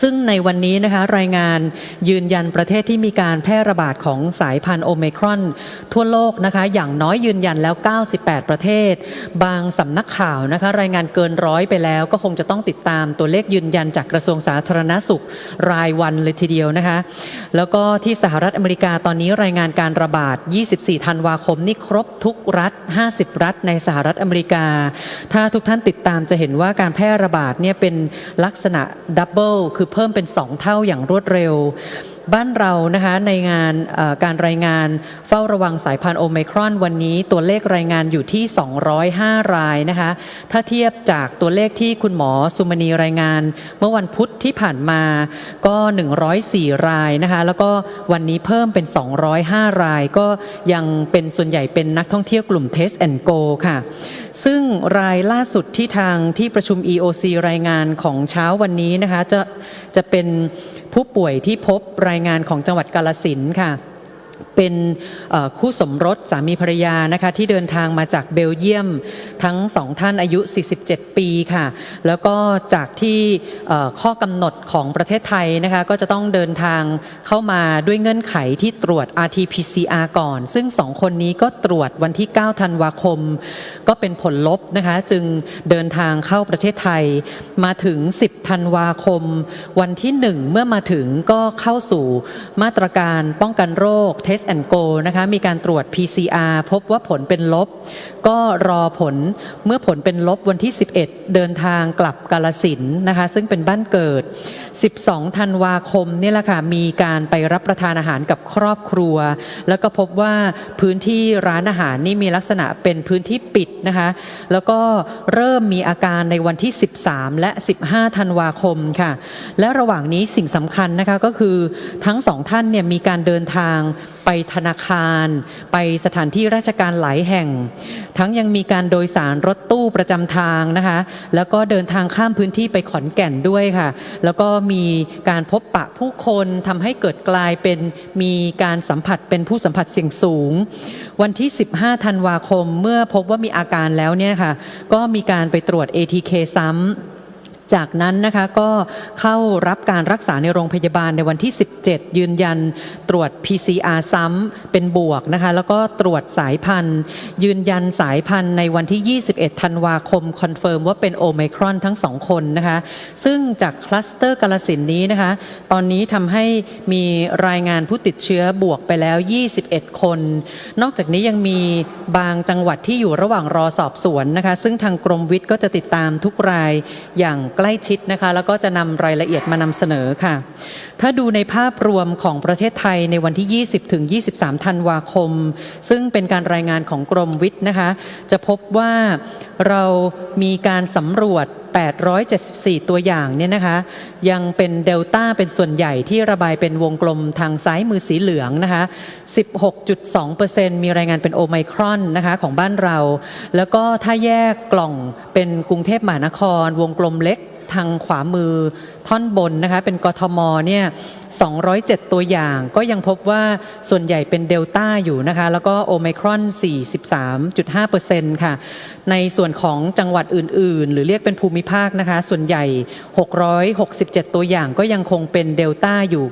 ซึ่งในวันนี้นะคะรายงานยืนยันประเทศที่มีการแพร่ระบาดของสายพันธุ์โอเมครอน ทั่วโลกนะคะอย่างน้อยยืนยันแล้ว 98 ประเทศ บางสำนักข่าวนะคะรายงานเกินร้อยไปแล้ว ก็คงจะต้องติดตามตัวเลขยืนยันจากกระทรวงสาธารณสุขรายวันเลยทีเดียวนะคะแล้วก็ที่สหรัฐอเมริกาตอนนี้รายงานการระบาด 24 ธันวาคมนี่ครบทุกรัฐ 50 รัฐในสหรัฐอเมริกา ถ้าทุกท่านติดตามจะเห็นว่าการแพร่ระบาดเนี่ยเป็นลักษณะดับเบิลคือเพิ่มเป็น 2 เท่าอย่างรวดเร็ว บ้านเรานะคะในงานการรายงานเฝ้าระวังสายพันธุ์โอไมครอนวันนี้ตัวเลขรายงานอยู่ที่ 205 รายนะคะ ถ้าเทียบจากตัวเลขที่คุณหมอสุมณีรายงาน เมื่อวันพุธที่ผ่านมาก็ 104 รายนะคะ แล้วก็วันนี้เพิ่มเป็น 205 ราย ก็ยังเป็นส่วนใหญ่เป็นนักท่องเที่ยวกลุ่ม Test and Go ค่ะ ซึ่งรายล่าสุดที่ทางที่ประชุม EOC รายงานของเช้าวันนี้นะคะจะจะเป็นผู้ป่วยที่พบรายงานของจังหวัดกาลสินค่ะ เป็นคู่สมรสสามีภรรยานะคะที่เดินทางมาจากเบลเยียมทั้งสองท่านอายุ 47 ปีค่ะ แล้วก็จากที่ข้อกำหนดของประเทศไทยนะคะก็จะต้องเดินทางเข้ามาด้วยเงื่อนไขที่ตรวจ RT-PCR ก่อน ซึ่งสองคนนี้ก็ตรวจวันที่ 9 ธันวาคม ก็เป็นผลลบนะคะจึงเดินทางเข้าประเทศไทยมาถึง 10 ธันวาคม วันที่ 1 เมื่อมาถึงก็เข้าสู่มาตรการป้องกันโรค Test and Go นะคะมีการตรวจ PCR พบว่าผลเป็นลบ ก็รอผลเมื่อผลเป็นลบวันที่ 11 เดินทางกลับกาลสินนะคะ ซึ่งเป็นบ้านเกิด 12 ธันวาคมนี่แหละค่ะมีการไปรับประทานอาหารกับครอบครัว แล้วก็พบว่าพื้นที่ร้านอาหารนี่มีลักษณะเป็นพื้นที่ปิดนะคะ แล้วก็เริ่มมีอาการในวันที่ 13 และ 15 ธันวาคมค่ะ และระหว่างนี้สิ่งสำคัญนะคะก็คือทั้งสองท่านเนี่ยมีการเดินทางไปธนาคาร ไปสถานที่ราชการหลายแห่งทั้งยังมีการโดยสารรถตู้ประจำทางนะคะ แล้วก็เดินทางข้ามพื้นที่ไปขอนแก่นด้วยค่ะ แล้วก็มีการพบปะผู้คนทำให้เกิดกลายเป็นมีการสัมผัสเป็นผู้สัมผัสเสี่ยงสูง วันที่ 15 ธันวาคมเมื่อพบว่ามีอาการแล้วเนี่ยค่ะ ก็มีการไปตรวจ ATK ซ้ำ จากนั้นนะคะก็เข้ารับการรักษาในโรงพยาบาลในวันที่ 17 ยืนยันตรวจ PCR ซ้ำเป็นบวกนะคะแล้วก็ตรวจสายพันธุ์ ยืนยันสายพันธุ์ในวันที่ 21 ธันวาคม คอนเฟิร์มว่าเป็นโอไมครอนทั้งสองคนนะคะซึ่งจากคลัสเตอร์กาลสินนี้นะคะตอนนี้ทำให้มีรายงานผู้ติดเชื้อบวกไปแล้ว 21 คน นอกจากนี้ยังมีบางจังหวัดที่อยู่ระหว่างรอสอบสวนนะคะซึ่งทางกรมวิทย์ก็จะติดตามทุกรายอย่างใกล้ชิดนะคะ แล้วก็จะนำรายละเอียดมานำเสนอค่ะ ถ้าดูในภาพรวมของประเทศไทยในวันที่ 20ถึง23 ธันวาคม ซึ่งเป็นการรายงานของกรมวิทย์นะคะ จะพบว่าเรามีการสำรวจ 874 ตัวอย่างเนี่ยนะคะยังเป็นเดลต้าเป็นส่วนใหญ่ที่ระบายเป็นวงกลมทางซ้ายมือสีเหลืองนะคะ 16.2%มีรายงานเป็นโอไมครอนนะคะของบ้านเรา แล้วก็ถ้าแยกกล่องเป็นกรุงเทพมหานคร วงกลมเล็กทางขวามือ ท่อนบนนะคะเป็นกทมเนี่ย207 ตัวอย่าง ก็ยังพบว่าส่วนใหญ่เป็นเดลต้าอยู่นะคะแล้วก็โอไมครอน 43.5%ค่ะ ในส่วนของจังหวัดอื่น ๆ หรือเรียกเป็นภูมิภาคนะคะ ส่วนใหญ่ 667 ตัวอย่างก็ยังคงเป็นเดลต้าอยู่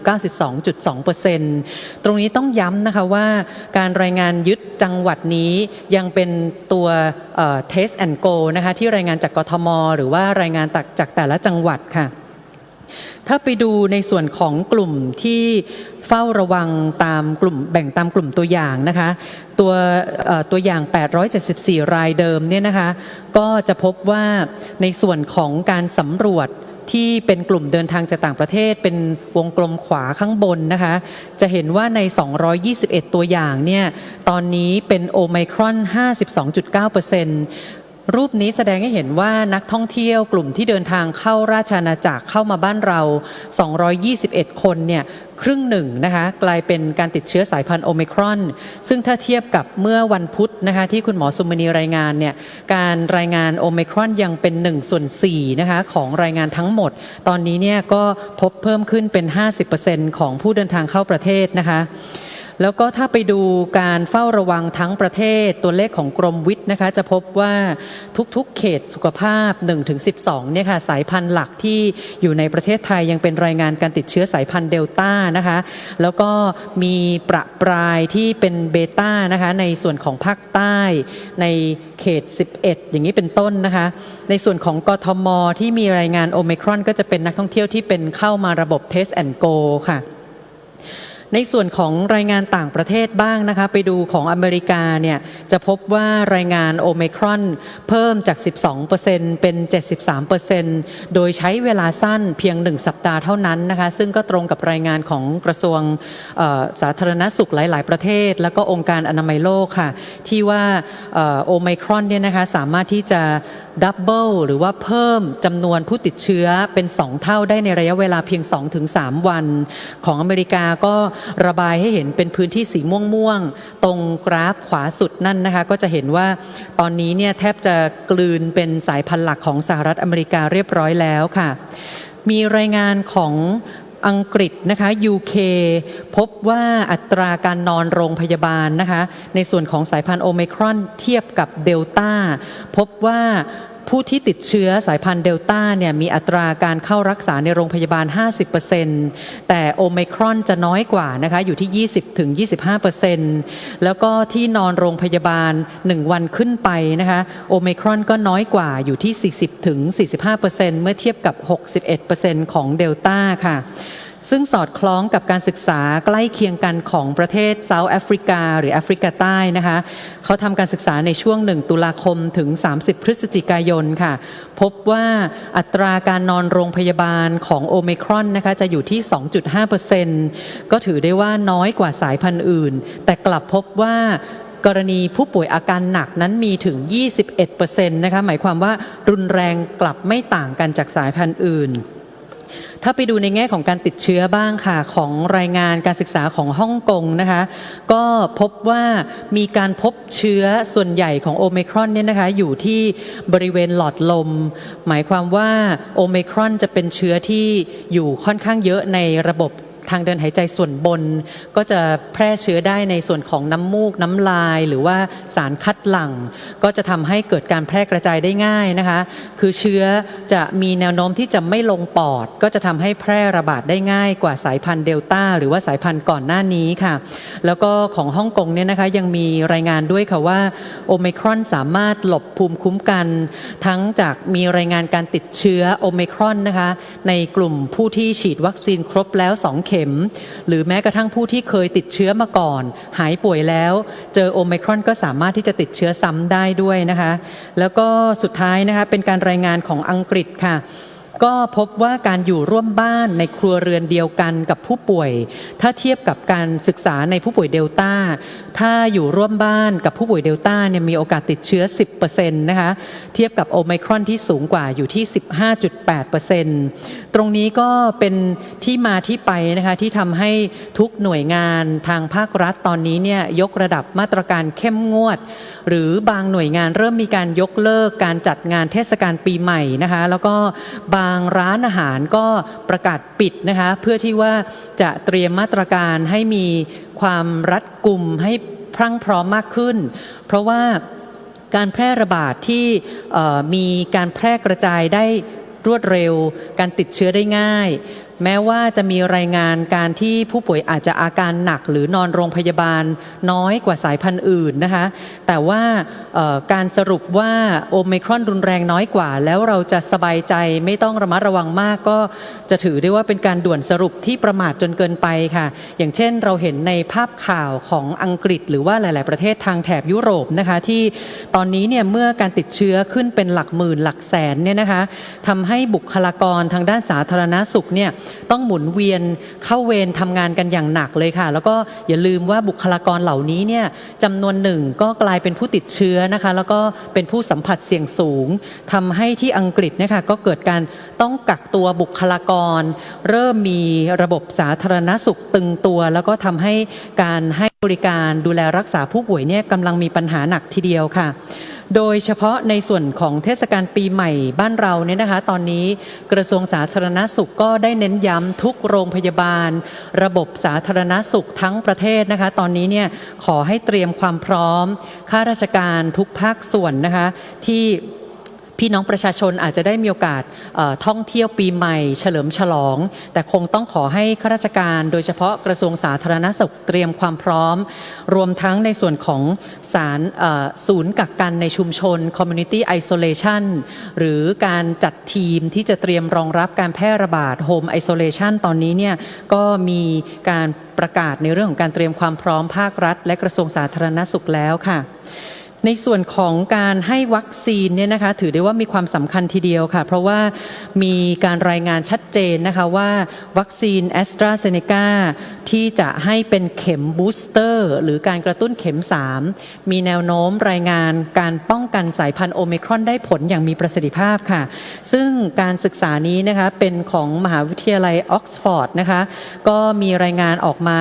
92.2%ตรงนี้ต้องย้ำนะคะว่าการรายงานยึดจังหวัดนี้ยังเป็นตัวเอ่อ test and go นะคะที่รายงานจากกทม หรือว่ารายงานจากแต่ละจังหวัดค่ะ ถ้าไปดูในส่วนของกลุ่มที่เฝ้าระวังตามกลุ่มแบ่งตามกลุ่มตัวอย่างนะคะตัวตัวอย่าง 874 รายเดิมเนี่ยนะคะก็จะพบว่าในส่วนของการสำรวจที่เป็นกลุ่มเดินทางจากต่างประเทศเป็นวงกลมขวาข้างบนนะคะ จะเห็นว่าใน 221 ตัวอย่างเนี่ย ตอนนี้เป็นโอไมครอน 52.9% รูปนี้แสดงให้เห็นว่านักท่องเที่ยวกลุ่มที่เดินทางเข้าราชอาณาจักรเข้ามาบ้านเรา 221 คนเนี่ยครึ่งหนึ่งนะคะกลายเป็นการติดเชื้อสายพันธุ์โอมิครอน ซึ่งถ้าเทียบกับเมื่อวันพุธนะคะที่คุณหมอสุมณีรายงานเนี่ยการรายงานโอมิครอนยังเป็น1ส่วน4นะคะของรายงานทั้งหมด ตอนนี้เนี่ยก็พบเพิ่มขึ้นเป็น 50%ของผู้เดินทางเข้าประเทศนะคะ แล้วก็ถ้าไปดูการเฝ้าระวังทั้งประเทศตัวเลขของกรมวิทย์นะคะ จะพบว่าทุกๆ เขตสุขภาพ 1-12 เนี่ยค่ะ สายพันธุ์หลักที่อยู่ในประเทศไทยยังเป็นรายงานการติดเชื้อสายพันธุ์เดลต้านะคะ แล้วก็มีประปรายที่เป็นเบต้านะคะ ในส่วนของภาคใต้ในเขต 11 อย่างนี้เป็นต้นนะคะ ในส่วนของกทมที่มีรายงานโอ i ครอน ก็จะเป็นนักท่องเที่ยวที่เป็นเข้ามาระบบ Test and Go ค่ะ ในส่วนของรายงานต่างประเทศบ้างนะคะไปดูของอเมริกาเนี่ยจะพบว่ารายงานโอ i ครอนเพิ่มจาก 12%เป็น 73%โดยใช้เวลาสั้นเพียง 1 สัปดาห์เท่านั้นนะคะซึ่งก็ตรงกับรายงานของกระทรวงสาธารณสุขหลาย ๆ ประเทศ แล้วก็องค์การอนามัยโลกค่ะที่ว่าโอ i ครอนเนี่ยนะคะสามารถที่จะ ดับเบิลหรือว่าเพิ่มจำนวนผู้ติดเชื้อเป็น 2 เท่าได้ในระยะเวลาเพียง 2-3 วัน ของอเมริกาก็ระบายให้เห็นเป็นพื้นที่สีม่วงๆ ตรงกราฟขวาสุดนั่นนะคะ ก็จะเห็นว่าตอนนี้เนี่ยแทบจะกลืนเป็นสายพันธุ์หลักของสหรัฐอเมริกาเรียบร้อยแล้วค่ะ มีรายงานของ อังกฤษนะคะ UK พบว่าอัตราการนอนโรงพยาบาลนะคะ ในส่วนของสายพันธุ์โอเมครอนเทียบกับเดลต้า พบว่า ผู้ที่ติดเชื้อสายพันธุ์เดลต้าเนี่ยมีอัตราการเข้ารักษาในโรงพยาบาล 50%แต่โอ i ครอนจะน้อยกว่านะคะอยู่ที่ 20-25%แล้วก็ที่นอนโรงพยาบาล 1 วันขึ้นไปนะคะโอ i ครอนก็น้อยกว่าอยู่ที่ 40-45%เมื่อเทียบกับ 61%ของเดลต้าค่ะ ซึ่งสอดคล้องกับการศึกษาใกล้เคียงกันของประเทศเซาท์แอฟริกา หรือแอฟริกาใต้นะคะเขาทำการศึกษาในช่วง 1 ตุลาคมถึง 30 พฤศจิกายนค่ะ พบว่าอัตราการนอนโรงพยาบาลของโอเมครอนนะคะจะอยู่ที่ 2.5%ก็ถือได้ว่าน้อยกว่าสายพันธุ์อื่น แต่กลับพบว่ากรณีผู้ป่วยอาการหนักนั้นมีถึง 21%นะคะ หมายความว่ารุนแรงกลับไม่ต่างกันจากสายพันธุ์อื่น ถ้าไปดูในแง่ของการติดเชื้อบ้างค่ะ ของรายงานการศึกษาของฮ่องกงนะคะ ก็พบว่ามีการพบเชื้อส่วนใหญ่ของโอมครอนเนี่ยนะคะอยู่ที่บริเวณหลอดลม หมายความว่าโอมครอนจะเป็นเชื้อที่อยู่ค่อนข้างเยอะในระบบ ทางเดินหายใจส่วนบน ก็จะแพร่เชื้อได้ในส่วนของน้ำมูกน้ำลาย หรือว่าสารคัดหลั่ง ก็จะทำให้เกิดการแพร่กระจายได้ง่ายนะคะ คือเชื้อจะมีแนวโน้มที่จะไม่ลงปอด ก็จะทำให้แพร่ระบาดได้ง่ายกว่าสายพันธุ์เดลต้าหรือว่าสายพันธุ์ก่อนหน้านี้ค่ะ แล้วก็ของฮ่องกงเนี่ยนะคะยังมีรายงานด้วยค่ะว่าโอ i ครอนสามารถหลบภูมิคุ้มกัน ทั้งจากมีรายงานการติดเชื้อโอ i ครอนนะคะในกลุ่มผู้ที่ฉีดวัคซีนครบแล้ว 2 เขม หรือแม้กระทั่งผู้ที่เคยติดเชื้อมาก่อน หายป่วยแล้ว เจอโอมครอนก็สามารถที่จะติดเชื้อซ้ำได้ด้วยนะคะ แล้วก็สุดท้ายนะคะเป็นการรายงานของอังกฤษค่ะก็พบว่าการอยู่ร่วมบ้านในครัวเรือนเดียวกันกับผู้ป่วย ถ้าเทียบกับการศึกษาในผู้ป่วยเดลต้า ถ้าอยู่ร่วมบ้านกับผู้ป่วยเดลต้าเนี่ยมีโอกาสติดเชื้อ 10%นะคะเทียบกับโอไมครอนที่สูงกว่าอยู่ที่ 15.8%ตรงนี้ก็เป็นที่มาที่ไปนะคะที่ทำให้ทุกหน่วยงานทางภาครัฐตอนนี้เนี่ยยกระดับมาตรการเข้มงวด หรือบางหน่วยงานเริ่มมีการยกเลิกการจัดงานเทศกาลปีใหม่นะคะแล้วก็บางร้านอาหารก็ประกาศปิดนะคะเพื่อที่ว่าจะเตรียมมาตรการให้มี ความรัดกุมให้พรั่งพร้อมมากขึ้น เพราะว่าการแพร่ระบาดที่มีการแพร่กระจายได้รวดเร็ว การติดเชื้อได้ง่าย แม้ว่าจะมีรายงานการที่ผู้ป่วยอาจจะอาการหนักหรือนอนโรงพยาบาลน้อยกว่าสายพันธุ์อื่นนะคะ แต่ว่าการสรุปว่าโอมครอนรุนแรงน้อยกว่า แล้วเราจะสบายใจไม่ต้องระมัดระวังมาก ก็จะถือได้ว่าเป็นการด่วนสรุปที่ประมาทจนเกินไปค่ะ อย่างเช่นเราเห็นในภาพข่าวของอังกฤษ หรือว่าหลาย ๆ ประเทศทางแถบยุโรปนะคะที่ตอนนี้เนี่ยเมื่อการติดเชื้อขึ้นเป็นหลักหมื่นหลักแสนเนี่ยนะคะทำให้บุคลากรทางด้านสาธารณสุขเนี่ยต้องหมุนเวียนเข้าเวรทำงานกันอย่างหนักเลยค่ะ แล้วก็อย่าลืมว่าบุคลากรเหล่านี้เนี่ยจำนวนหนึ่งก็กลายเป็นผู้ติดเชื้อนะคะ แล้วก็เป็นผู้สัมผัสเสี่ยงสูงทำให้ที่อังกฤษนี่ยค่ะก็เกิดการต้องกักตัวบุคลากร เริ่มมีระบบสาธารณสุขตึงตัว แล้วก็ทำให้การให้บริการดูแลรักษาผู้ป่วยเนี่ยกำลังมีปัญหาหนักทีเดียวค่ะ โดยเฉพาะในส่วนของเทศกาลปีใหม่บ้านเราเนี่ยนะคะ ตอนนี้กระทรวงสาธารณสุขก็ได้เน้นย้ำทุกโรงพยาบาล ระบบสาธารณสุขทั้งประเทศนะคะ ตอนนี้เนี่ยขอให้เตรียมความพร้อมข้าราชการทุกภาคส่วนนะคะที่ พี่น้องประชาชนอาจจะได้มีโอกาสท่องเที่ยวปีใหม่ เฉลิมฉลอง แต่คงต้องขอให้ข้าราชการโดยเฉพาะกระทรวงสาธารณสุขเตรียมความพร้อม รวมทั้งในส่วนของสารศูนย์กักกันในชุมชน community isolation หรือการจัดทีมที่จะเตรียมรองรับการแพร่ระบาด home isolation ตอนนี้เนี่ยก็มีการประกาศในเรื่องของการเตรียมความพร้อมภาครัฐ และกระทรวงสาธารณสุขแล้วค่ะ ในส่วนของการให้วัคซีนเนี่ยนะคะถือได้ว่ามีความสำคัญทีเดียวค่ะ เพราะว่ามีการรายงานชัดเจนนะคะว่าวัคซีนแอสตราเซเนกา ที่จะให้เป็นเข็มบูสเตอร์หรือการกระตุ้นเข็ม 3 มีแนวโน้มรายงานการป้องกันสายพันธุ์โอมิครอนได้ผลอย่างมีประสิทธิภาพค่ะ ซึ่งการศึกษานี้นะคะเป็นของมหาวิทยาลัยออกซฟอร์ดนะคะก็มีรายงานออกมา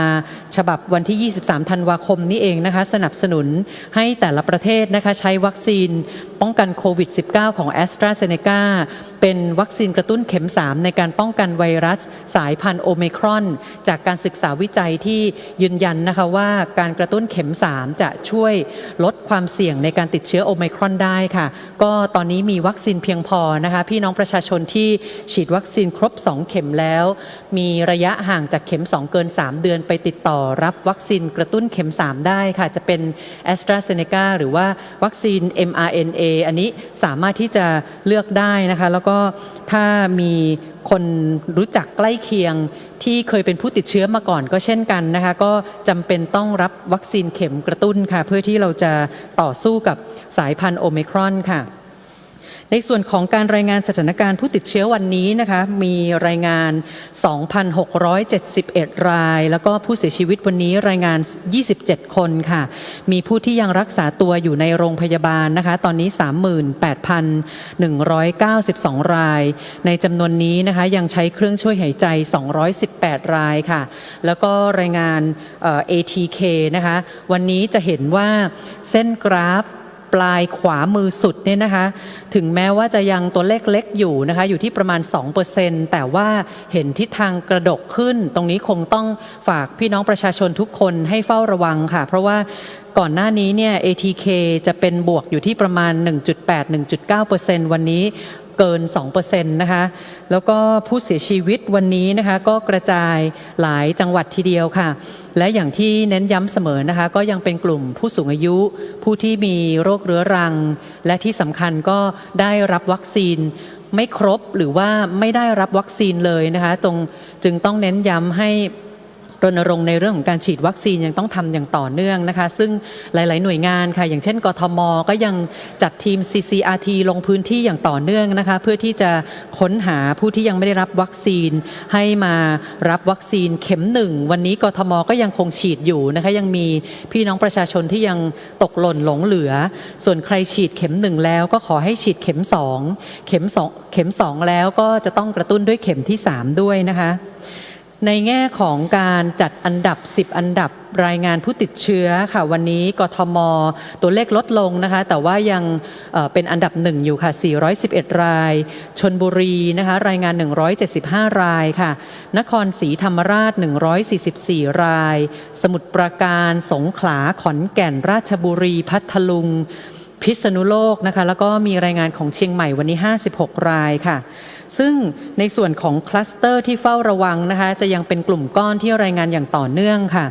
ฉบับวันที่ 23 ธันวาคมนี้เองนะคะ สนับสนุนให้แต่ละประเทศนะคะใช้วัคซีน ป้องกันโควิด -19 ของ a s t r a z เซ e c a เป็นวัคซีนกระตุ้นเข็ม 3 ในการป้องกันไวรัสสายพันธุ์โอเมิครอน จากการศึกษาวิจัยที่ยืนยันนะคะว่าการกระตุ้นเข็ม 3 จะช่วยลดความเสี่ยงในการติดเชื้อโอมิครอนได้ค่ะ ก็ตอนนี้มีวัคซีนเพียงพอนะคะ พี่น้องประชาชนที่ฉีดวัคซีนครบ 2 เข็มแล้ว มีระยะห่างจากเข็ม 2 เกิน 3 เดือนไปติดต่อรับวัคซีนกระตุ้นเข็ม 3 ได้ค่ะ จะเป็น a s t r a z เซ e c a หรือว่าวัคซีน mRNA อันนี้สามารถที่จะเลือกได้นะคะ แล้วก็ถ้ามีคนรู้จักใกล้เคียงที่เคยเป็นผู้ติดเชื้อมาก่อนก็เช่นกันนะคะ ก็จำเป็นต้องรับวัคซีนเข็มกระตุ้นค่ะ เพื่อที่เราจะต่อสู้กับสายพันธุ์โอเมิครอนค่ะ ในส่วนของการรายงานสถานการณ์ผู้ติดเชื้อวันนี้นะคะมีรายงาน 2,671 ราย แล้วก็ผู้เสียชีวิตวันนี้รายงาน 27 คนค่ะ มีผู้ที่ยังรักษาตัวอยู่ในโรงพยาบาลนะคะ ตอนนี้ 38,192 ราย ในจำนวนนี้นะคะยังใช้เครื่องช่วยหายใจ 218 รายค่ะ แล้วก็รายงาน ATK นะคะ วันนี้จะเห็นว่าเส้นกราฟ ปลายขวามือสุดเนี่ยนะคะ ถึงแม้ว่าจะยังตัวเลขเล็กอยู่นะคะ อยู่ที่ประมาณ 2%แต่ว่าเห็นทิศทางกระดกขึ้น ตรงนี้คงต้องฝากพี่น้องประชาชนทุกคนให้เฝ้าระวังค่ะ เพราะว่าก่อนหน้านี้เนี่ย ATK จะเป็นบวกอยู่ที่ประมาณ 1.8-1.9%วันนี้ เกิน 2%นะคะ แล้วก็ผู้เสียชีวิตวันนี้นะคะก็กระจายหลายจังหวัดทีเดียวค่ะ และอย่างที่เน้นย้ำเสมอนะคะ ก็ยังเป็นกลุ่มผู้สูงอายุ ผู้ที่มีโรคเรื้อรัง และที่สำคัญก็ได้รับวัคซีนไม่ครบหรือว่าไม่ได้รับวัคซีนเลยนะคะตรงจึงต้องเน้นย้ำให้ รณรงค์ในเรื่องของการฉีดวัคซีนยังต้องทำอย่างต่อเนื่องนะคะ ซึ่งหลาย ๆ หน่วยงานค่ะ อย่างเช่น กทม ก็ยังจัดทีม CCRT ลงพื้นที่อย่างต่อเนื่องนะคะ เพื่อที่จะค้นหาผู้ที่ยังไม่ได้รับวัคซีน ให้มารับวัคซีนเข็มหนึ่งวันนี้กทม ก็ยังคงฉีดอยู่นะคะ ยังมีพี่น้องประชาชนที่ยังตกหล่นหลงเหลือ ส่วนใครฉีดเข็มหนึ่งแล้วก็ขอให้ฉีดเข็มสองเข็มสองเข็มสองแล้วก็จะต้องกระตุ้นด้วยเข็มที่สามด้วยนะคะ ในแง่ของการจัดอันดับ 10 อันดับรายงานผู้ติดเชื้อค่ะ วันนี้กทม ตัวเลขลดลงนะคะ แต่ว่ายังเป็นอันดับหนึ่งอยู่ค่ะ 411 ราย ชนบุรีนะคะ รายงาน 175 รายค่ะ นครศรีธรรมราช 144 ราย สมุทรปราการ สงขลา ขอนแก่น ราชบุรี พัทลุง พิษณุโลกนะคะแล้วก็มีรายงานของเชียงใหม่วันนี้ 56 รายค่ะ ซึ่งในส่วนของคลัสเตอร์ที่เฝ้าระวังนะคะจะยังเป็นกลุ่มก้อนที่รายงานอย่างต่อเนื่องค่ะ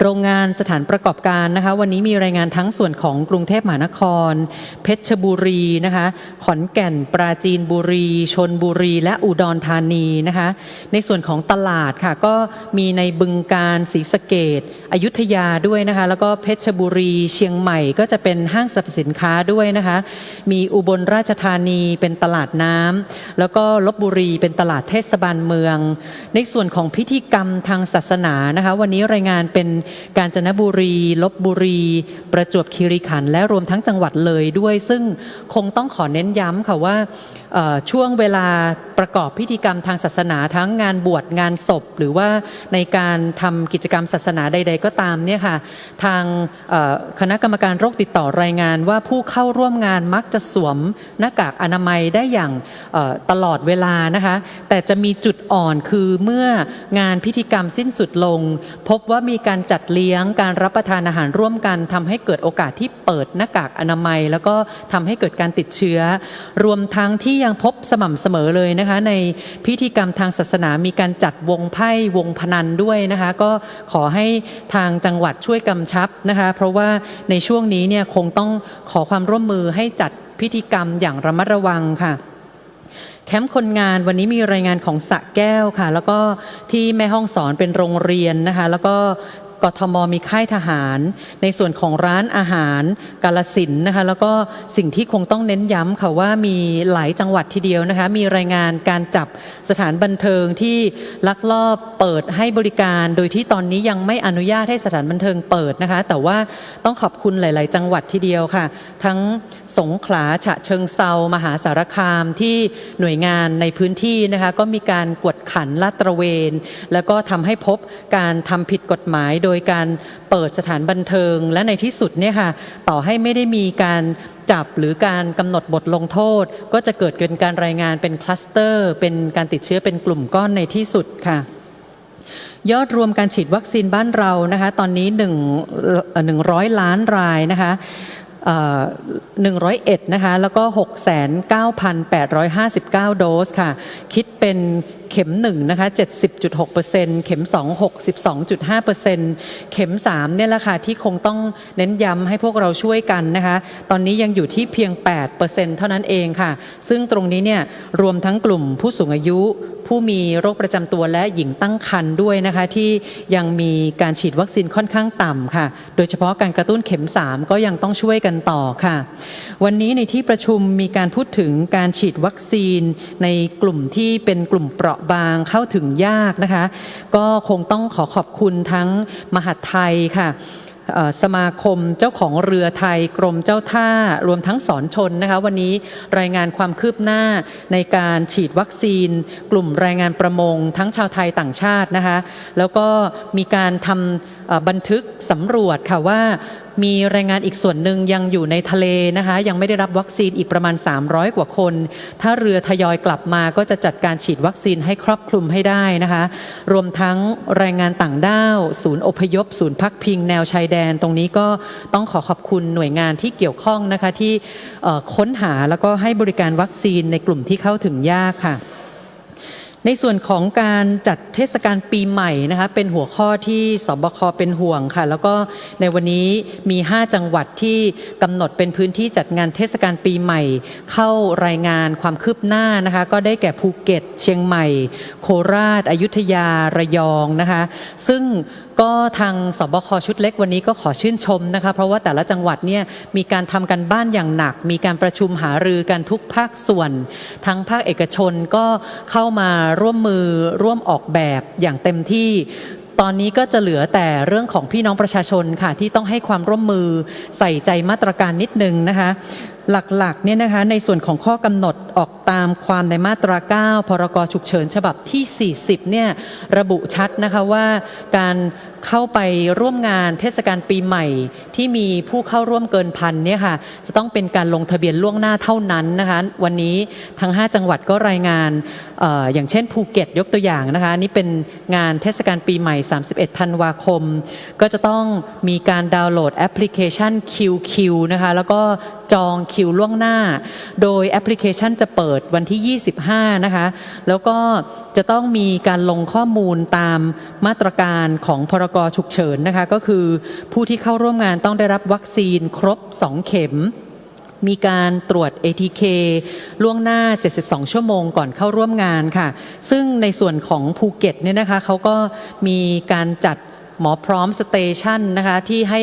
โรงงานสถานประกอบการนะคะ วันนี้มีรายงานทั้งส่วนของกรุงเทพมหานคร เพชรบุรีนะคะ ขอนแก่นปราจีนบุรีชนบุรี และอุดรธานีนะคะ ในส่วนของตลาดค่ะก็มีในบึงการศรีสะเกดอยุธยาด้วยนะคะ แล้วก็เพชรบุรี เชียงใหม่ก็จะเป็นห้างสรรพสินค้าด้วยนะคะ มีอุบลราชธานีเป็นตลาดน้ำแล้วก็ลบบุรีเป็นตลาดเทศบาลเมือง ในส่วนของพิธีกรรมทางศาสนานะคะ วันนี้รายงานเป็นกาญจนบุรี ลบบุรี ประจวบคีรีขันธ์และรวมทั้งจังหวัดเลยด้วย ซึ่งคงต้องขอเน้นย้ำค่ะว่าช่วงเวลาประกอบพิธีกรรมทางศาสนาทั้งงานบวชงานศพ หรือว่าในการทำกิจกรรมศาสนาใด ๆ ก็ตามเนี่ยค่ะทางคณะกรรมการโรคติดต่อรายงานว่าผู้เข้าร่วมงานมักจะสวมหน้ากากอนามัยได้อย่างตลอดเวลานะคะแต่จะมีจุดอ่อนคือเมื่องานพิธีกรรมสิ้นสุดลง พบว่ามีการจัดเลี้ยงการรับประทานอาหารร่วมกันทำให้เกิดโอกาสที่เปิดหน้ากากอนามัย แล้วก็ทำให้เกิดการติดเชื้อ รวมทั้งที่ยังพบสม่ำเสมอเลยนะคะ ในพิธีกรรมทางศาสนามีการจัดวงไพ่วงพนันด้วยนะคะ ก็ขอให้ทางจังหวัดช่วยกำชับนะคะ เพราะว่าในช่วงนี้เนี่ยคงต้องขอความร่วมมือให้จัดพิธีกรรมอย่างระมัดระวังค่ะแคมป์คนงานวันนี้มีรายงานของสระแก้วค่ะ แล้วก็ที่แม่ห้องสอนเป็นโรงเรียนนะคะ แล้วก็ กทมมีค่ายทหาร ในส่วนของร้านอาหารกาลสินนะคะแล้วก็สิ่งที่คงต้องเน้นย้ำค่ะว่ามีหลายจังหวัดทีเดียวนะคะมีรายงานการจับสถานบันเทิงที่ลักลอบเปิดให้บริการ โดยที่ตอนนี้ยังไม่อนุญาตให้สถานบันเทิงเปิดนะคะ แต่ว่าต้องขอบคุณหลาย ๆ จังหวัดทีเดียวค่ะ ทั้งสงขลาฉะเชิงเซามหาสารคามที่หน่วยงานในพื้นที่นะคะก็มีการกวดขันลาดตระเวน แล้วก็ทำให้พบการทำผิดกฎหมายโดยยการเปิดสถานบันเทิง และในที่สุดเนี่ยค่ะต่อให้ไม่ได้มีการจับหรือการกำหนดบทลงโทษ ก็จะเกิดเป็นการรายงานเป็นคลัสเตอร์ เป็นการติดเชื้อเป็นกลุ่มก้อนในที่สุดค่ะยอดรวมการฉีดวัคซีนบ้านเรานะคะ ตอนนี้1 100 ล้านรายนะคะ 101 นะคะ แล้วก็ 69,859 โดสค่ะ คิดเป็นเข็ม1นะคะ 70.6%เข็ม 2 62.5%เข็ม 3 เนี่ยแหละค่ะ ที่คงต้องเน้นย้ำให้พวกเราช่วยกันนะคะ ตอนนี้ยังอยู่ที่เพียง 8%เท่านั้นเองค่ะ ซึ่งตรงนี้เนี่ย รวมทั้งกลุ่มผู้สูงอายุ ผู้มีโรคประจำตัวและหญิงตั้งครรภ์ด้วยนะคะ ที่ยังมีการฉีดวัคซีนค่อนข้างต่ำค่ะ โดยเฉพาะการกระตุ้นเข็ม 3 ก็ยังต้องช่วยกันต่อค่ะ วันนี้ในที่ประชุมมีการพูดถึงการฉีดวัคซีนในกลุ่มที่เป็นกลุ่มเปราะบางเข้าถึงยากนะคะ ก็คงต้องขอขอบคุณทั้งมหาดไทยค่ะ สมาคมเจ้าของเรือไทยกรมเจ้าท่ารวมทั้งสอนชนนะคะวันนี้รายงานความคืบหน้าในการฉีดวัคซีน กลุ่มแรงงานประมง ทั้งชาวไทยต่างชาตินะคะแล้วก็มีการทำบันทึกสำรวจค่ะว่า มีแรงงานอีกส่วนหนึ่งยังอยู่ในทะเลนะคะ ยังไม่ได้รับวัคซีนอีกประมาณ 300 กว่าคน ถ้าเรือทยอยกลับมาก็จะจัดการฉีดวัคซีนให้ครอบคลุมให้ได้นะคะ รวมทั้งแรงงานต่างด้าว ศูนย์อพยพ ศูนย์พักพิง แนวชายแดน ตรงนี้ก็ต้องขอขอบคุณหน่วยงานที่เกี่ยวข้องนะคะที่ค้นหาแล้วก็ให้บริการวัคซีนในกลุ่มที่เข้าถึงยากค่ะ ในส่วนของการจัดเทศกาลปีใหม่นะคะเป็นหัวข้อที่สบคเป็นห่วงค่ะ แล้วก็ในวันนี้มี 5 จังหวัดที่กำหนดเป็นพื้นที่จัดงานเทศกาลปีใหม่ เข้ารายงานความคืบหน้านะคะก็ได้แก่ภูเก็ต เชียงใหม่ โคราชอยุธยาระยองนะคะ ซึ่ง ก็ทางสบคชุดเล็กวันนี้ก็ขอชื่นชมนะคะ เพราะว่าแต่ละจังหวัดเนี่ยมีการทำกันบ้านอย่างหนัก มีการประชุมหารือกันทุกภาคส่วน ทั้งภาคเอกชนก็เข้ามาร่วมมือร่วมออกแบบอย่างเต็มที่ตอนนี้ก็จะเหลือแต่เรื่องของพี่น้องประชาชนค่ะ ที่ต้องให้ความร่วมมือใส่ใจมาตรการนิดนึงนะคะหลักๆเนี่ยนะคะในส่วนของข้อกำหนดออกตามความในมาตรา 9 พรกฉุกเฉินฉบับที่ 40 เนี่ยระบุชัดนะคะว่าการ เข้าไปร่วมงานเทศกาลปีใหม่ ที่มีผู้เข้าร่วมเกินพันเนี่ยค่ะจะต้องเป็นการลงทะเบียนล่วงหน้าเท่านั้นนะคะ วันนี้ทั้ง 5 จังหวัดก็รายงานอออย่างเช่นภูเก็ตยกตัวอย่างนะคะ นี่เป็นงานเทศกาลปีใหม่ 31 ธันวาคม ก็จะต้องมีการดาวน์โหลดแอปพลิเคชัน QQ นะคะแล้วก็ จองคิวล่วงหน้า โดยแอปพลิเคชันจะเปิดวันที่ 25 นะคะ แล้วก็จะต้องมีการลงข้อมูลตามมาตรการของพรกฉุกเฉินนะคะ ก็คือผู้ที่เข้าร่วมงานต้องได้รับวัคซีนครบ 2 เข็มมีการตรวจ ATK ล่วงหน้า 72 ชั่วโมงก่อนเข้าร่วมงานค่ะ ซึ่งในส่วนของภูเก็ตเนี่ยนะคะเขาก็มีการจัด หมอพร้อมสเตชันนะคะที่ให้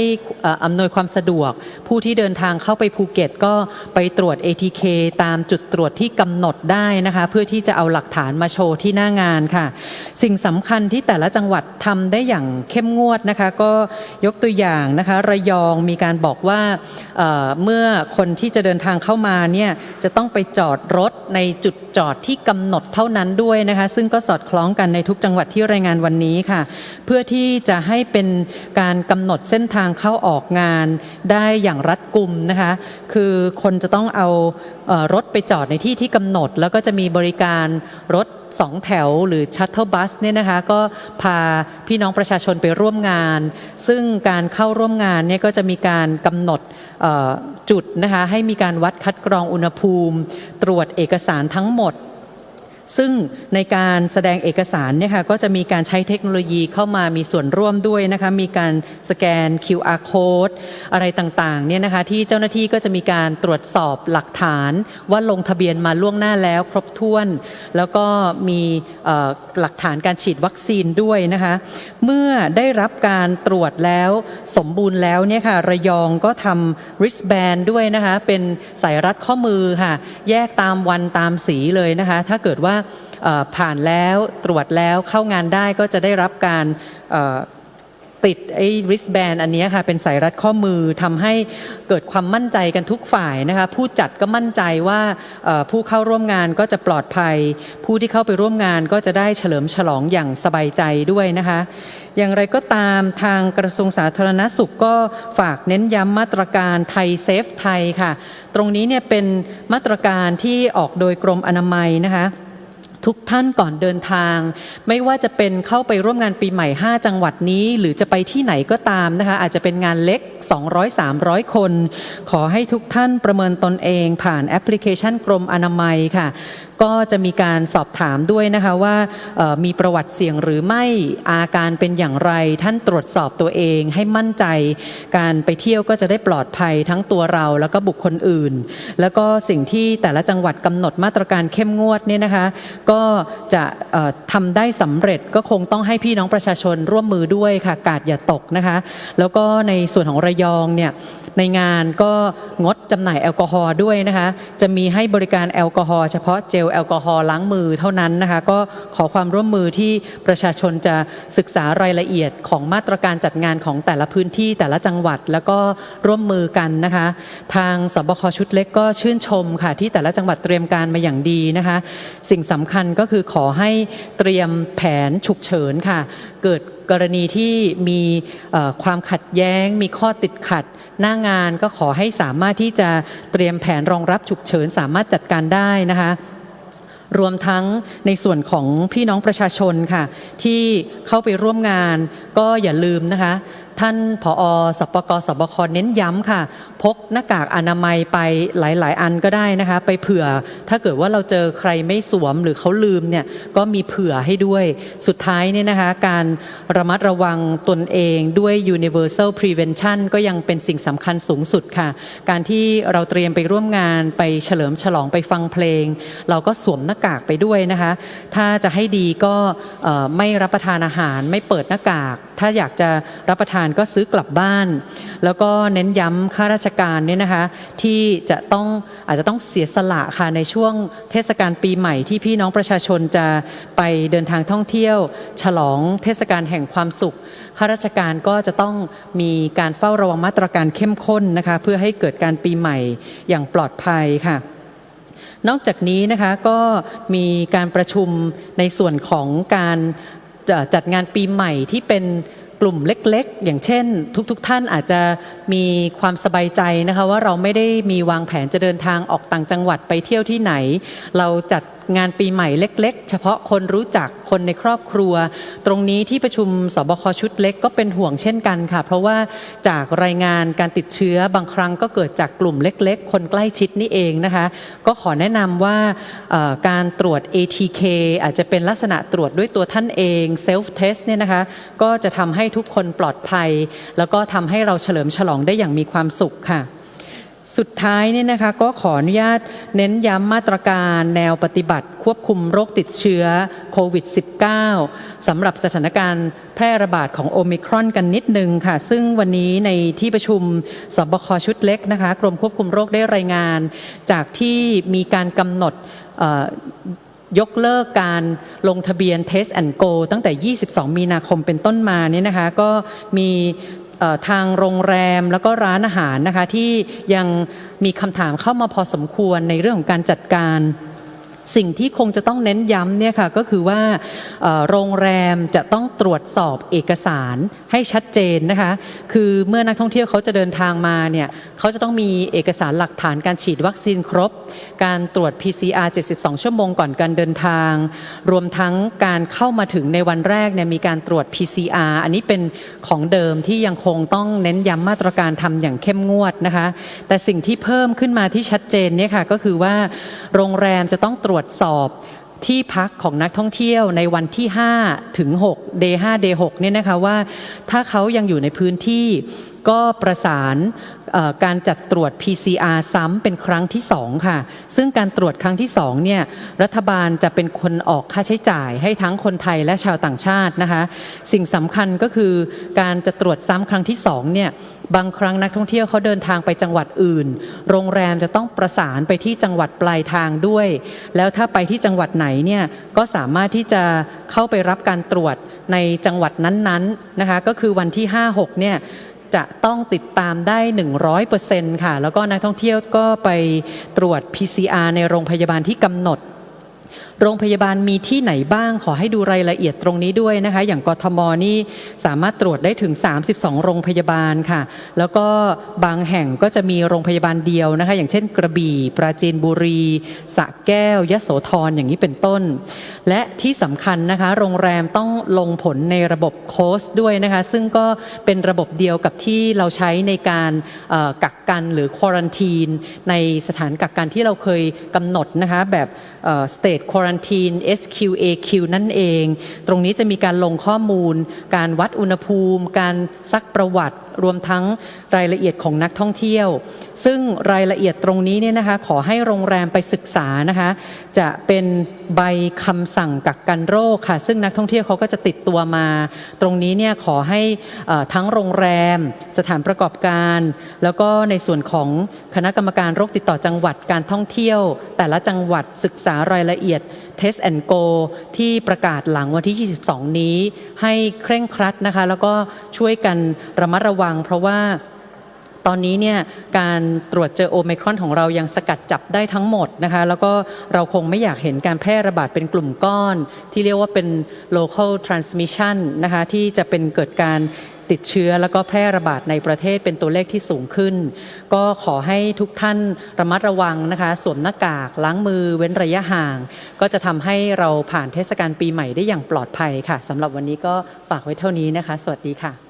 อำนวยความสะดวก ผู้ที่เดินทางเข้าไปภูเก็ตก็ไปตรวจ ATK ตามจุดตรวจที่กำหนดได้นะคะเพื่อที่จะเอาหลักฐานมาโชว์ที่หน้างานค่ะ สิ่งสำคัญที่แต่ละจังหวัดทำได้อย่างเข้มงวดนะคะก็ยกตัวอย่างนะคะระยองมีการบอกว่าเเมื่อคนที่จะเดินทางเข้ามาเนี่ยจะต้องไปจอดรถในจุดจอดที่กำหนดเท่านั้นด้วยนะคะซึ่งก็สอดคล้องกันในทุกจังหวัดที่รายงานวันนี้ค่ะ เพื่อที่จะใให้เป็นการกำหนดเส้นทางเข้าออกงานได้อย่างรัดกุมนะคะ คือคนจะต้องเอารถไปจอดในที่ที่กำหนด แล้วก็จะมีบริการรถสองแถวหรือชัตเทิลบัสเนี่ยนะคะก็พาพี่น้องประชาชนไปร่วมงาน ซึ่งการเข้าร่วมงานเนี่ยก็จะมีการกำหนดจุดนะคะให้มีการวัดคัดกรองอุณหภูมิ ตรวจเอกสารทั้งหมด ซึ่งในการแสดงเอกสารเนี่ยค่ะก็จะมีการใช้เทคโนโลยีเข้ามามีส่วนร่วมด้วยนะคะมีการสแกน QR code อะไรต่างๆเนี่ยนะคะที่เจ้าหน้าที่ก็จะมีการตรวจสอบหลักฐาน ว่าลงทะเบียนมาล่วงหน้าแล้วครบถ้วน แล้วก็มีหลักฐานการฉีดวัคซีนด้วยนะคะเมื่อได้รับการตรวจแล้วสมบูรณ์แล้วเนี่ยค่ะระยองก็ทำ wristband ด้วยนะคะเป็นสายรัดข้อมือค่ะแยกตามวันตามสีเลยนะคะถ้าเกิดว่าผ่านแล้วตรวจแล้วเข้างานได้ก็จะได้รับการติดไอ้ wristband อันนี้ค่ะเป็นสายรัดข้อมือทำให้เกิดความมั่นใจกันทุกฝ่ายนะคะผู้จัดก็มั่นใจว่าผู้เข้าร่วมงานก็จะปลอดภัย ผู้ที่เข้าไปร่วมงานก็จะได้เฉลิมฉลองอย่างสบายใจด้วยนะคะ อย่างไรก็ตามทางกระทรวงสาธารณสุขก็ฝากเน้นย้ำมาตรการไทยเซฟไทยค่ะ ตรงนี้เนี่ยเป็นมาตรการที่ออกโดยกรมอนามัยนะคะ ทุกท่านก่อนเดินทาง ไม่ว่าจะเป็นเข้าไปร่วมงานปีใหม่ 5 จังหวัดนี้ หรือจะไปที่ไหนก็ตามนะคะ อาจจะเป็นงานเล็ก 200-300 คน ขอให้ทุกท่านประเมินตนเองผ่านแอปพลิเคชันกรมอนามัยค่ะ ก็จะมีการสอบถามด้วยนะคะว่ามีประวัติเสี่ยงหรือไม่อาการเป็นอย่างไร ท่านตรวจสอบตัวเองให้มั่นใจ การไปเที่ยวก็จะได้ปลอดภัยทั้งตัวเราแล้วก็บุคคลอื่น แล้วก็สิ่งที่แต่ละจังหวัดกำหนดมาตรการเข้มงวดเนี่ยนะคะก็จะเอ่อทำได้สำเร็จก็คงต้องให้พี่น้องประชาชนร่วมมือด้วยค่ะกาดอย่าตกนะคะ แล้วก็ในส่วนของระยองเนี่ยในงานก็งดจำหน่ายแอลกอฮอล์ด้วยนะคะ จะมีให้บริการแอลกอฮอล์เฉพาะเจลแอลกอฮอล์ล้างมือเท่านั้นนะคะก็ขอความร่วมมือที่ประชาชนจะศึกษารายละเอียดของมาตรการจัดงานของแต่ละพื้นที่แต่ละจังหวัด แล้วก็ร่วมมือกันนะคะ ทางสบคชุดเล็กก็ชื่นชมค่ะที่แต่ละจังหวัดเตรียมการมาอย่างดีนะคะ สิ่งสำคัญก็คือขอให้เตรียมแผนฉุกเฉินค่ะ เกิดกรณีที่มีความขัดแย้ง มีข้อติดขัด หน้างานก็ขอให้สามารถที่จะเตรียมแผนรองรับฉุกเฉินสามารถจัดการได้นะคะ รวมทั้งในส่วนของพี่น้องประชาชนค่ะ ที่เข้าไปร่วมงานก็อย่าลืมนะคะ ท่านผอสปกสบคเน้นย้ำค่ะ พกหน้ากากอนามัยไปหลาย ๆ อันก็ได้นะคะ ไปเผื่อถ้าเกิดว่าเราเจอใครไม่สวมหรือเขาลืมเนี่ยก็มีเผื่อให้ด้วยสุดท้ายเนี่ยนะคะ การระมัดระวังตนเองด้วย universal prevention ก็ยังเป็นสิ่งสำคัญสูงสุดค่ะ การที่เราเตรียมไปร่วมงานไปเฉลิมฉลองไปฟังเพลง เราก็สวมหน้ากากไปด้วยนะคะ ถ้าจะให้ดีก็ไม่รับประทานอาหารไม่เปิดหน้ากาก ถ้าอยากจะรับประทานก็ซื้อกลับบ้าน แล้วก็เน้นย้ำข้าราชการเนี่ยนะคะที่จะต้องอาจจะต้องเสียสละค่ะในช่วงเทศกาลปีใหม่ที่พี่น้องประชาชนจะไปเดินทางท่องเที่ยว ฉลองเทศกาลแห่งความสุขข้าราชการก็จะต้องมีการเฝ้าระวังมาตรการเข้มข้นนะคะเพื่อให้เกิดการปีใหม่อย่างปลอดภัยค่ะนอกจากนี้นะคะก็มีการประชุมในส่วนของการจะจัดงานปีใหม่ที่เป็น กลุ่มเล็กๆ อย่างเช่น ทุกๆทท่านอาจจะมีความสบายใจนะคะว่าเราไม่ได้มีวางแผนจะเดินทางออกต่างจังหวัดไปเที่ยวที่ไหน เราจัด งานปีใหม่เล็ก ๆ เฉพาะคนรู้จักคนในครอบครัว ตรงนี้ที่ประชุมสบคชุดเล็กก็เป็นห่วงเช่นกันค่ะ เพราะว่าจากรายงานการติดเชื้อบางครั้งก็เกิดจากกลุ่มเล็ก ๆ คนใกล้ชิดนี่เองนะคะ ก็ขอแนะนำว่าการตรวจ ATK อาจจะเป็นลักษณะตรวจด้วยตัวท่านเอง self test เนี่ยนะคะก็จะทำให้ทุกคนปลอดภัย แล้วก็ทำให้เราเฉลิมฉลองได้อย่างมีความสุขค่ะ สุดท้ายเนี่ยนะคะก็ขออนุญาตเน้นย้ำมาตรการแนวปฏิบัติ ควบคุมโรคติดเชื้อโควิด -19 สำหรับสถานการณ์แพร่ระบาดของโอมิครอนกันนิดนึงค่ะ ซึ่งวันนี้ในที่ประชุมสบคชุดเล็กนะคะ กรมควบคุมโรคได้รายงาน จากที่มีการกำหนดยกเลิกการลงทะเบียน Test and Go ตั้งแต่ 22 มีนาคมเป็นต้นมาเนี่ยนะคะ ก็มี ทางโรงแรมแล้วก็ร้านอาหารนะคะที่ยังมีคำถามเข้ามาพอสมควรในเรื่องของการจัดการ สิ่งที่คงจะต้องเน้นย้ำเนี่ยค่ะก็คือว่าโรงแรมจะต้องตรวจสอบเอกสารให้ชัดเจนนะคะ คือเมื่อนักท่องเที่ยวเขาจะเดินทางมาเนี่ยเขาจะต้องมีเอกสารหลักฐานการฉีดวัคซีนครบ การตรวจ PCR 72 ชั่วโมงก่อนการเดินทาง รวมทั้งการเข้ามาถึงในวันแรกเนี่ยมีการตรวจ PCR อันนี้เป็นของเดิมที่ยังคงต้องเน้นย้ำมาตรการทำอย่างเข้มงวดนะคะ แต่สิ่งที่เพิ่มขึ้นมาที่ชัดเจนเนี่ยค่ะก็คือว่าโรงแรมจะต้องตรวจจสอบที่พักของนักท่องเที่ยวในวันที่ 5 ถึง 6 day 5 day 6เนี่ยนะคะว่าถ้าเขายังอยู่ในพื้นที่ก็ประสานการจัดตรวจ PCR ซ้ำเป็นครั้งที่ 2 ค่ะ ซึ่งการตรวจครั้งที่ 2 เนี่ย รัฐบาลจะเป็นคนออกค่าใช้จ่ายให้ทั้งคนไทยและชาวต่างชาตินะคะ สิ่งสำคัญก็คือการจะตรวจซ้ำครั้งที่ 2 เนี่ย บางครั้งนักท่องเที่ยวเขาเดินทางไปจังหวัดอื่น โรงแรมจะต้องประสานไปที่จังหวัดปลายทางด้วย แล้วถ้าไปที่จังหวัดไหนเนี่ยก็สามารถที่จะเข้าไปรับการตรวจในจังหวัดนั้นๆนะคะก็คือวันที่ 5-6 เนี่ยจะต้องติดตามได้ 100%ค่ะ แล้วก็นักท่องเที่ยวก็ไปตรวจ PCR ในโรงพยาบาลที่กำหนด โรงพยาบาลมีที่ไหนบ้างขอให้ดูรายละเอียดตรงนี้ด้วยนะคะ อย่างกทมนี่สามารถตรวจได้ถึง 32 โรงพยาบาลค่ะ แล้วก็บางแห่งก็จะมีโรงพยาบาลเดียวนะคะ อย่างเช่น กระบี่ ปราจีนบุรีสระแก้วยโสธรอย่างนี้เป็นต้น และที่สำคัญนะคะ โรงแรมต้องลงผลในระบบโค้ชด้วยนะคะ ซึ่งก็เป็นระบบเดียวกับที่เราใช้ในการกักกันหรือควอรันทีนในสถานกักกันที่เราเคยกำหนดนะคะแบบ state quarantine SQAQ นั่นเอง ตรงนี้จะมีการลงข้อมูล การวัดอุณหภูมิ การซักประวัติ รวมทั้งรายละเอียดของนักท่องเที่ยว ซึ่งรายละเอียดตรงนี้เนี่ยนะคะขอให้โรงแรมไปศึกษานะคะจะเป็นใบคำสั่งกักกันโรคค่ะ ซึ่งนักท่องเที่ยวเขาก็จะติดตัวมา ตรงนี้เนี่ยขอให้ทั้งโรงแรม สถานประกอบการ แล้วก็ในส่วนของคณะกรรมการโรคติดต่อจังหวัดการท่องเที่ยว แต่ละจังหวัดศึกษารายละเอียด Test and Go ที่ประกาศหลังวันที่ 22 นี้ ให้เคร่งครัดนะคะ แล้วก็ช่วยกันระมัดระวัวัง เพราะว่าตอนนี้เนี่ยการตรวจเจอโอไมครอนของเรายังสกัดจับได้ทั้งหมดนะคะแล้วก็เราคงไม่อยากเห็นการแพร่ระบาดเป็นกลุ่มก้อน ที่เรียกว่าเป็น local transmission นะคะที่จะเป็นเกิดการติดเชื้อแล้วก็แพร่ระบาดในประเทศเป็นตัวเลขที่สูงขึ้น ก็ขอให้ทุกท่านระมัดระวังนะคะสวมหน้ากากล้างมือเว้นระยะห่าง ก็จะทำให้เราผ่านเทศกาลปีใหม่ได้อย่างปลอดภัยค่ะสำหรับวันนี้ก็ฝากไว้เท่านี้นะคะ สวัสดีค่ะ